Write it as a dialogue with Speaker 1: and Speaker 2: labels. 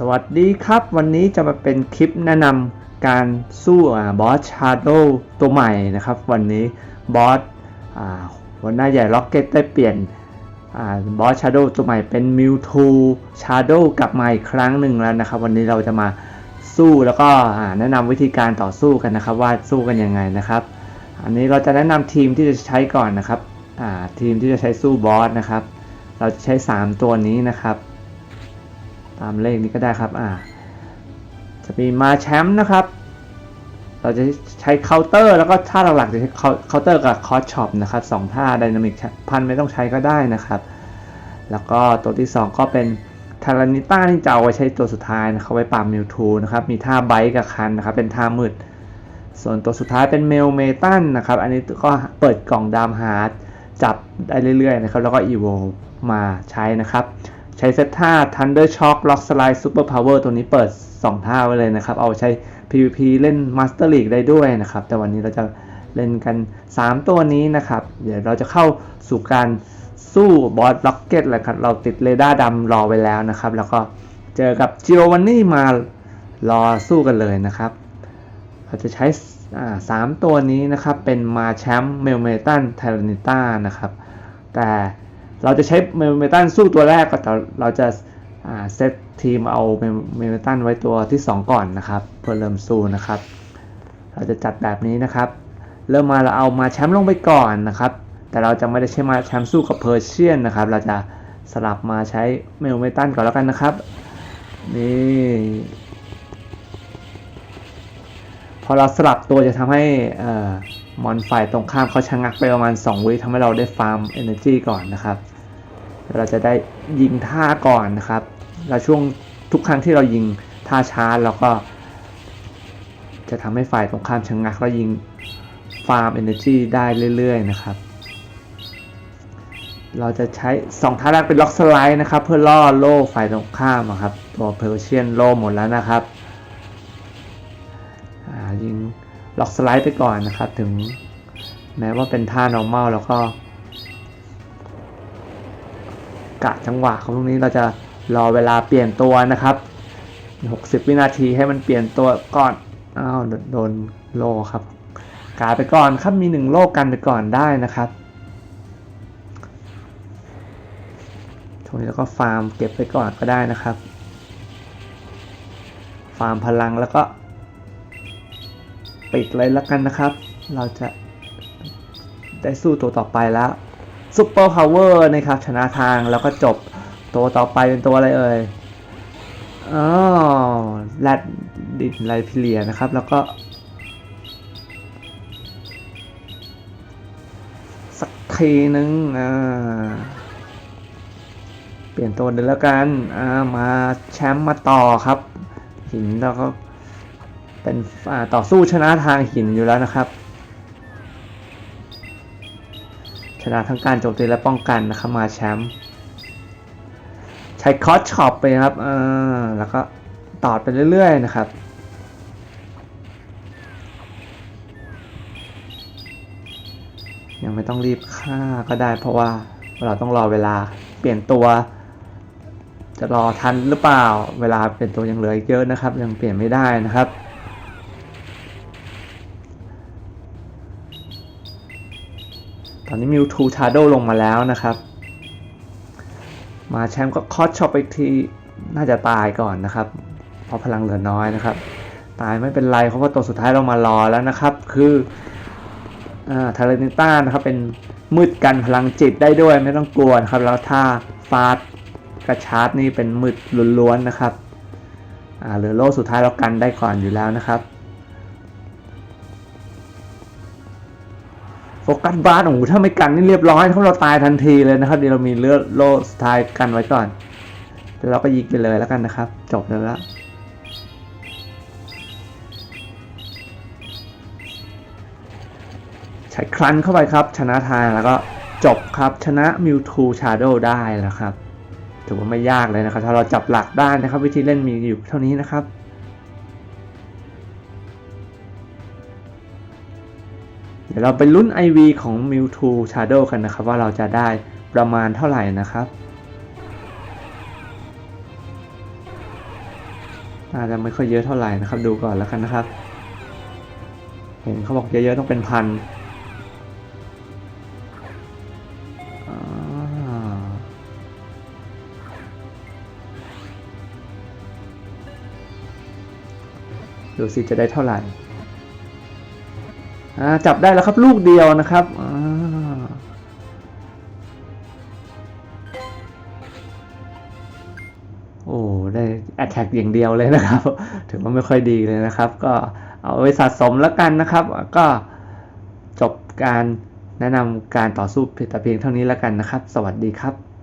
Speaker 1: สวัสดีครับ วันนี้จะมาเป็นคลิปแนะนำการสู้บอสชาร์โดตัวใหม่นะครับ วันนี้บอสหัวหน้าใหญ่ล็อกเก็ตได้เปลี่ยนบอสชาร์โดตัวใหม่เป็นมิวทูชาร์โดกลับมาอีกครั้งหนึ่งแล้วนะครับ วันนี้เราจะมาสู้แล้วก็แนะนำวิธีการต่อสู้กันนะครับ ว่าสู้กันยังไงนะครับ อันนี้เราจะแนะนำทีมที่จะใช้ก่อนนะครับทีมที่จะใช้สู้บอสนะครับ เราจะใช้ 3 ตัวนี้นะครับ ตามเลขนี้ก็ได้ครับอ่าจะมีมาแชมป์นะครับ เราจะใช้เคาน์เตอร์แล้วก็ท่าหลักๆจะใช้เคาน์เตอร์กับคอร์สช็อปนะครับสองท่าไดนามิกพันไม่ต้องใช้ก็ได้นะครับ แล้วก็ตัวที่ 2 ก็เป็นทารานิต้าที่จะเอาไว้ใช้ตัวสุดท้ายนะครับไว้ปราบมิวทูนะครับมีท่าไบค์กับคันนะครับเป็นท่ามืด ส่วนตัวสุดท้ายเป็นเมลเมตันนะครับอันนี้ก็เปิดกล่องดามฮาร์ดจับได้เรื่อยๆนะครับแล้วก็อีโวมาใช้นะครับ ใช้เซตท่า Thunder Shock Rock Slide Super Power ตัวนี้เปิด 2 ท่าไว้เลยนะครับ เอาใช้ PVP เล่น Master League ได้ด้วยนะครับ แต่วันนี้เราจะเล่นกัน 3 ตัวนี้นะครับ เดี๋ยวเราจะเข้าสู่การสู้บอสล็อกเก็ตแหละครับ เราติดเรดาร์ดำรอไว้แล้วนะครับ แล้วก็เจอกับจิโรวันนี่มารอสู้กันเลยนะครับ เราจะใช้สามตัวนี้นะครับ เป็นมาแชมป์เมลเมตันไทรนิต้านะครับ แต่ เราจะใช้เมลเมตันสู้ตัวแรกก็เราจะเซตทีมเอาเมลเมตันไว้ตัวที่ 2 ก่อนนะครับเพื่อเริ่มสู้นะครับ เราจะจัดแบบนี้นะครับ เริ่มมาเราเอามาแชมป์ลงไปก่อนนะครับ แต่เราจะไม่ได้ใช้มาแชมป์สู้กับเพอร์เชียนนะครับ เราจะสลับมาใช้เมลเมตันก่อนแล้วกันนะครับนี่พอเราสลับตัวจะทำให้มอนฝ่ายตรงข้ามเขาชะงักไปประมาณ 2 วิทำให้เราได้ฟาร์ม Energy ก่อนนะครับ เราจะได้ยิงท่าก่อนนะครับ แล้วช่วงทุกครั้งที่เรายิงท่าช้าเราก็ จะทำให้ฝ่ายตรงข้ามชะงักแล้วยิงฟาร์ม Energy ได้เรื่อยๆนะครับ เราจะใช้2ท่าแรกเป็นล็อกสไลด์นะครับ เพื่อล่อโล่ฝ่ายตรงข้ามครับ ตัวเพอร์เชียนโล่หมดแล้วนะครับยิงล็อกสไลด์ไปก่อนนะครับ ถึงแม้ว่าเป็นท่า normal แล้วก็ กะจังหวะของตรงนี้เราจะรอเวลาเปลี่ยนตัวนะครับ 60 วินาทีให้มันเปลี่ยนตัวก่อน อ้าวโดนโลครับ กาไปก่อนครับมีหนึ่งโลกันไปก่อนได้นะครับตรงนี้แล้วก็ฟาร์มเก็บไปก่อนก็ได้นะครับ ฟาร์มพลังแล้วก็ปิดเลยแล้วกันนะครับ เราจะได้สู้ตัวต่อไปแล้ว ซุปเปอร์พาวเวอร์นะครับ ชนะทางแล้วก็จบตัวต่อไปเป็นตัวอะไรเอ่ยอ๋อแรดดิไลพิเลียนะครับ แล้วก็สักทีนึงอ่าเปลี่ยนตัวเดินแล้วกันอ่ามาแชมป์มาต่อครับหินแล้วก็เป็นต่อสู้ชนะทางหินอยู่แล้วนะครับ นะทั้งการโจมตีและป้องกันนะครับมาแชมป์ใช้คอร์สช็อปไปครับอแล้วก็ต่อไปเรื่อย ๆ นะครับยังไม่ต้องรีบฆ่าก็ได้เพราะว่าเราต้องรอเวลาเปลี่ยนตัว จะรอทันหรือเปล่า เวลาเปลี่ยนตัวยังเหลืออีกเยอะนะครับ ยังเปลี่ยนไม่ได้นะครับ ตอนนี้มิวทูชาร์โดลงมาแล้วนะครับ มาแชมป์ก็คอสช็อปไปทีน่าจะตายก่อนนะครับ เพราะพลังเหลือน้อยนะครับ ตายไม่เป็นไรเพราะว่าตัวสุดท้ายเรามารอแล้วนะครับ คือทาร์เรนิต้านะครับเป็นมืดกันพลังจิตได้ด้วยไม่ต้องกลัวนะครับ แล้วถ้าฟาดกระชาร์จนี่เป็นมืดล้วนๆนะครับเหลือโลสุดท้ายเรากันได้ก่อนอยู่แล้วนะครับ โฟกัสบาร์โอ้โหถ้าไม่กันนี่เรียบร้อยถ้าเราตายทันทีเลยนะครับเดี๋ยวเรามีเลือดโลสไตล์กันไว้ก่อนเดี๋ยวเราก็ยิงไปเลยแล้วกันนะครับ จบแล้วละใช้ครั้นเข้าไปครับ ชนะทางแล้วก็จบครับชนะมิวทูชาร์โดได้แล้วครับถือว่าไม่ยากเลยนะครับ ถ้าเราจับหลักได้นะครับ วิธีเล่นมีอยู่เท่านี้นะครับ เดี๋ยวเราไปลุ้น IV ของ Mewtwo Shadow กันนะครับ ว่าเราจะได้ประมาณเท่าไหร่นะครับน่าจะไม่ค่อยเยอะเท่าไหร่นะครับ ดูก่อนแล้วกันนะครับ เห็นเขาบอกเยอะๆต้องเป็นพันดูสิจะได้เท่าไหร่ จับได้แล้วครับลูกเดียวนะครับอโอ้ได้ attack อย่างเดียวเลยนะครับ ถือว่าไม่ค่อยดีเลยนะครับ ก็เอาไว้สะสมแล้วกันนะครับ ก็จบการแนะนำการต่อสู้แต่เพียงเท่านี้แล้วกันนะครับ สวัสดีครับ